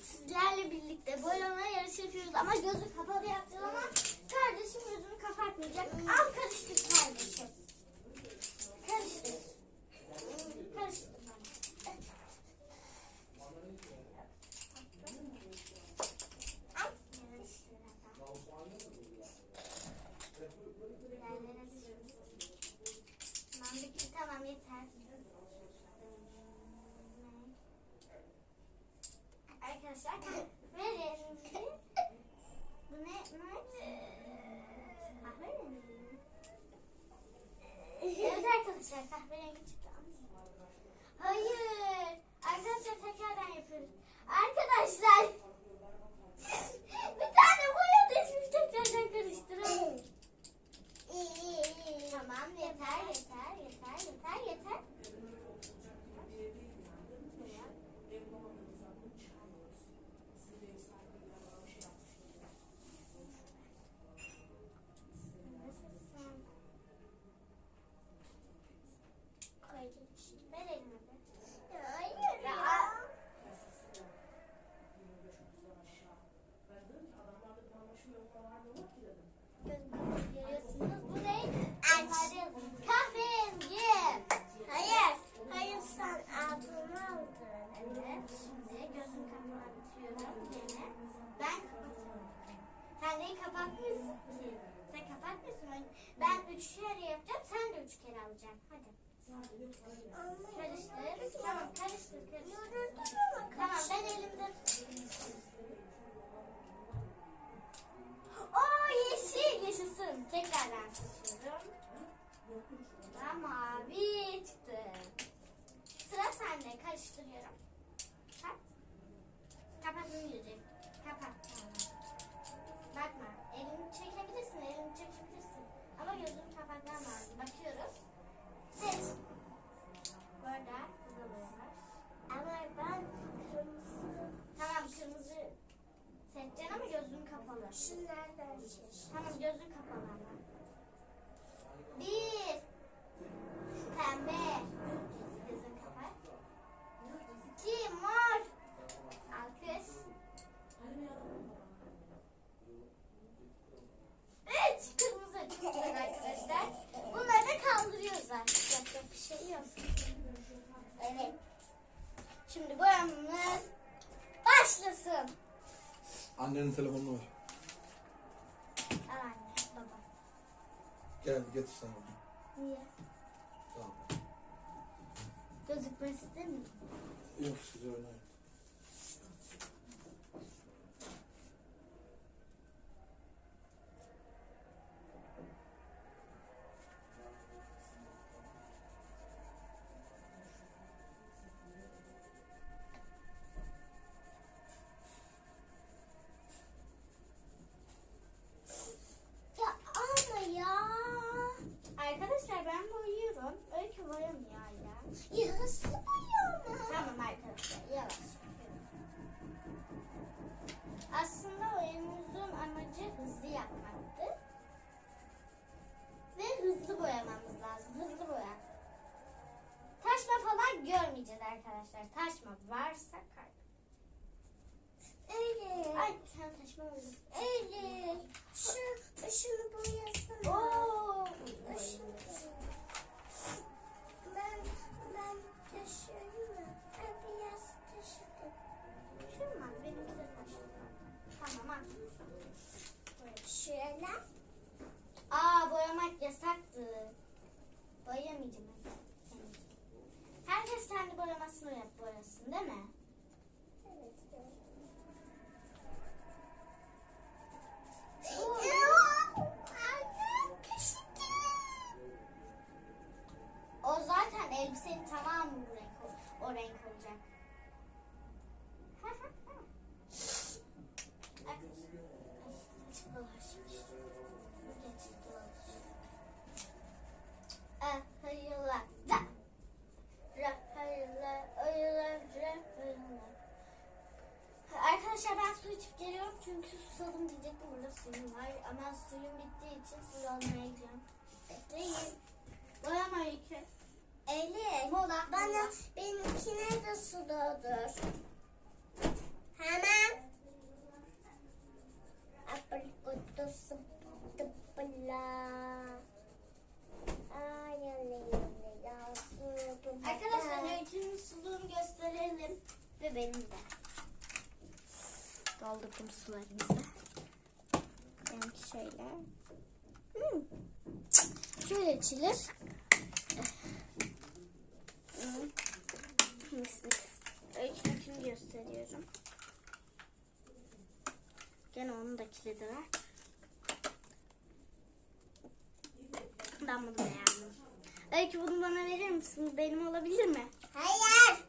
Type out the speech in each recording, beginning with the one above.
Sizlerle birlikte boyama yarışı yapıyoruz ama gözü kapalı yapacağız ama kardeşim gözünü kapatmayacak. Al karıştır kardeşim. Karıştır. Karıştır. arkadaşlar ve rengi ne? Kahverengi mi? Evet arkadaşlar kahverengi çıktı. Hayır. Arkadaşlar tekrardan yapıyoruz. Arkadaşlar Karıştır. Tamam karıştır karıştır. Tamam ben elimde. Oo yeşil yaşasın. Tekrardan seçiyorum. Ben mavi çıktı. Sıra sende karıştırıyorum. Kapat. Kapatmayacak. Kapat. Bakma. Elini çekebilirsin, elini çekebilirsin. Ama gözünü kapatman. Orada. Ama ben kırmızı... Tamam kırmızı seçeceksin ama gözün kapalı. Şu nereden Tamam gözün kapalı ama. Gel getir sen onu. Niye? Tamam. Gözükmek istemiyorum. Yok size önemli. diyecektim burada suyum var ama suyum bittiği için suyu almaya gidiyorum. Bekleyin. Boyama iki. Elif. Mola. Bana benimkine de su doldur. Hemen. Apple kutu sıpla. Ay Arkadaşlar öykünün suluğunu gösterelim. Ve benim de. Doldurdum sularımızı. Benimki şöyle. Hmm. Şöyle içilir. Hmm. Mis mis. Öykünükünü gösteriyorum. Gene onun da kilidi var. Ben bunu beğendim. Öykü bunu bana verir misin? Benim olabilir mi? Hayır.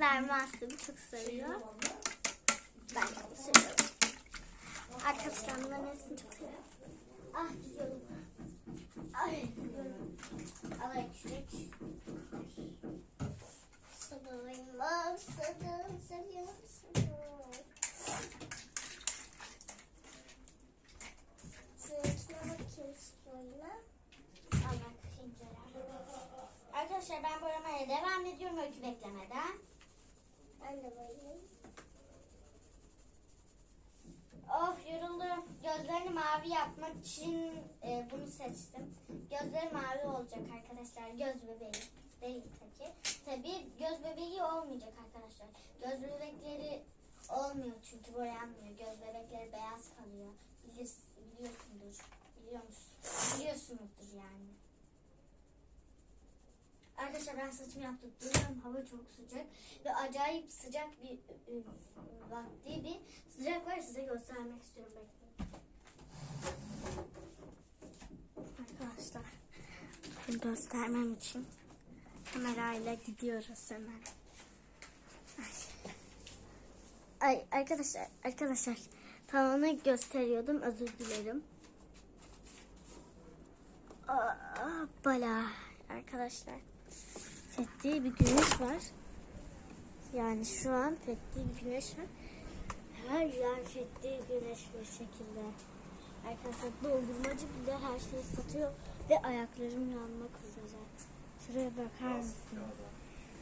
Vermezsin. Çok seviyor. Ben de onu seviyorum. Arkadaşlar bunların hepsini çok seviyorum. Ah gidiyorum. Ay gidiyorum. Al öykülük. Sarılayım. Ah, sarıl, sarıl, sarıl. Seninkine bakayım sonra. Al bak inceler. Arkadaşlar ben boyamaya devam ediyorum öykü beklemeden. Ben de boyayayım. Mavi yapmak için e, bunu seçtim. Gözleri mavi olacak arkadaşlar. Göz bebeği değil tabii. Tabii göz bebeği olmayacak arkadaşlar. Göz bebekleri olmuyor çünkü boyanmıyor. Göz bebekleri beyaz kalıyor. Bilir, biliyorsundur. Biliyor musun? Biliyorsunuzdur yani. Arkadaşlar ben saçımı yaptık. Biliyorum hava çok sıcak ve acayip sıcak bir e, vakti bir sıcak var size göstermek istiyorum. Bekleyin. Arkadaşlar göstermem için kamerayla gidiyoruz hemen. Ay. Arkadaşlar arkadaşlar tamamını gösteriyordum özür dilerim. Bala arkadaşlar fethiye bir güneş var. Yani şu an fethiye bir güneş var. Her yer fethiye güneş bir şekilde. Arkadaşlar doldurmacı bile her şeyi satıyor ve ayaklarım yanmak üzere. Şuraya bakar mısınız?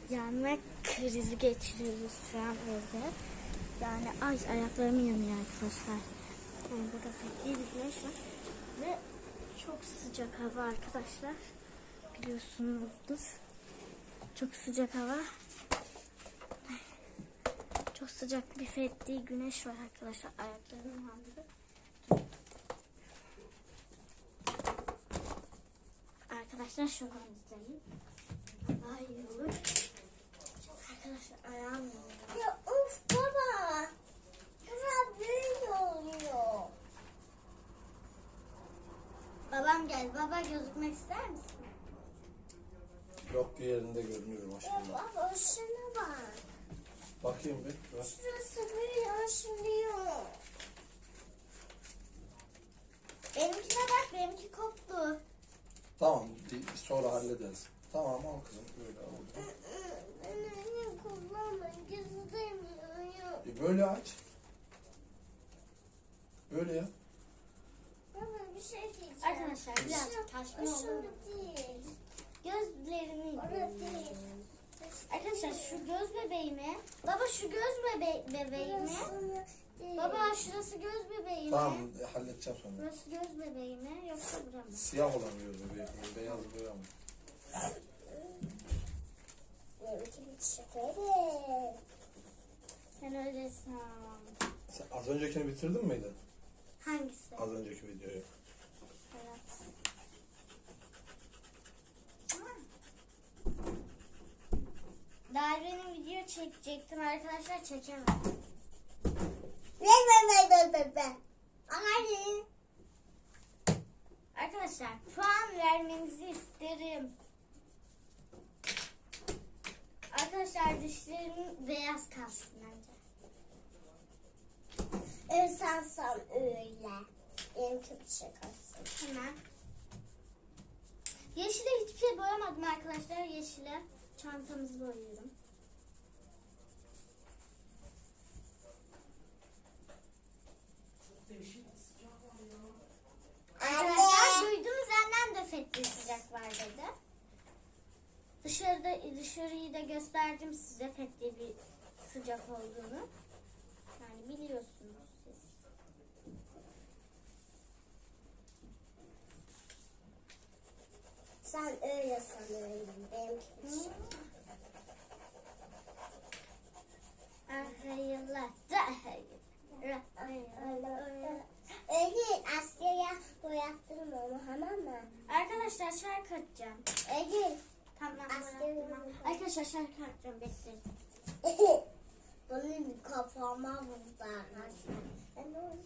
Yanmak krizi geçiriyoruz şu an evde. Yani ay ayaklarım yanıyor arkadaşlar. Yani burada fethiye bir güneş var ve çok sıcak hava arkadaşlar. Biliyorsunuzdur. Çok sıcak hava. Çok sıcak bir fethiye güneş var arkadaşlar. Ayaklarım yandı. Arkadaşlar şunu izleyin. Ay olur. Arkadaşlar ayağım yanıyor. Ya of baba. Baba böyle oluyor. Babam gel. Baba gözükmek ister misin? Yok bir yerinde görünüyor maşallah. baba şuna bak. Bakayım bir. Bak. Şurası böyle aşınıyor. Benimkine bak benimki koptu. Tamam bir- sonra hallederiz. Tamam al kızım böyle oldu. Ben öyle kullanmak istemiyorum. E böyle aç. Böyle ya. Baba bir şey diyeceğim. Arkadaşlar biraz taşma olur. değil. Gözlerimi Orada değil. Arkadaşlar şu göz bebeğimi. Baba şu göz bebe bebeğimi. Baba şurası göz bebeğimi. Tamam e, halledeceğim sonra. Burası göz bebeğimi yoksa buram mı? Siyah olan göz bebeği. Beyaz boya mı? Ben öyle sanmam. Sen az öncekini bitirdin miydi? Hangisi? Az önceki videoyu. Evet. Darbenin video çekecektim arkadaşlar çekemedim. Ne ne ne ne ne Hayır. Arkadaşlar puan vermenizi isterim. Arkadaşlar dişlerim beyaz kalsın bence. Insansam öyle. Benimki bir şey kalsın. Hemen. Yeşile hiçbir şey boyamadım arkadaşlar. Yeşile çantamızı boyuyorum. bir sıcak var dedi. Dışarıda dışarıyı da gösterdim size fethiye bir sıcak olduğunu. Yani biliyorsunuz siz. Sen öyle sanıyorsun. Benimki bir şey. Hayırlı, hayırlı, hayırlı. Öyle askıya boyattırma onu tamam mı? Arkadaşlar şarkı atacağım. Öyle. Tamam tamam. Arkadaşlar şarkı atacağım bekleyin. Benim kafama vurdu arkadaşlar. Ben ne oldu?